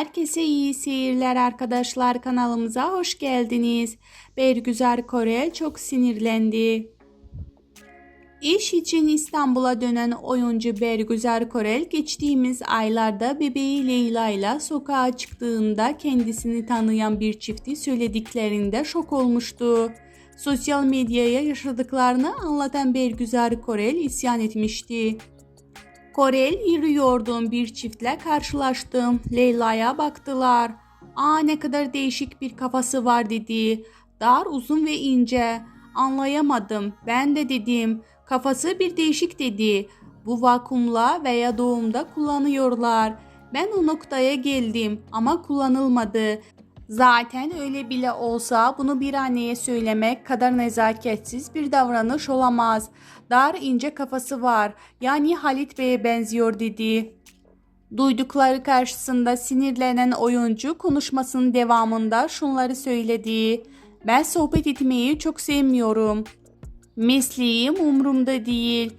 Herkese iyi seyirler arkadaşlar kanalımıza hoş geldiniz. Bergüzar Korel çok sinirlendi. İş için İstanbul'a dönen oyuncu Bergüzar Korel geçtiğimiz aylarda bebeği Leyla ile sokağa çıktığında kendisini tanıyan bir çifti söylediklerinde şok olmuştu. Sosyal medyaya yaşadıklarını anlatan Bergüzar Korel isyan etmişti. Korel yürüyordum bir çiftle karşılaştım. Leyla'ya baktılar. Aa ne kadar değişik bir kafası var dedi. Dar, uzun ve ince. Anlayamadım. Ben de dedim. Kafası bir değişik dedi. Bu vakumla veya doğumda kullanıyorlar. Ben o noktaya geldim ama kullanılmadı. Zaten öyle bile olsa bunu bir anneye söylemek kadar nezaketsiz bir davranış olamaz. Dar ince kafası var. Yani Halit Bey'e benziyor dedi. Duydukları karşısında sinirlenen oyuncu konuşmasının devamında şunları söyledi. Ben sohbet etmeyi çok sevmiyorum. Mesleğim umurumda değil.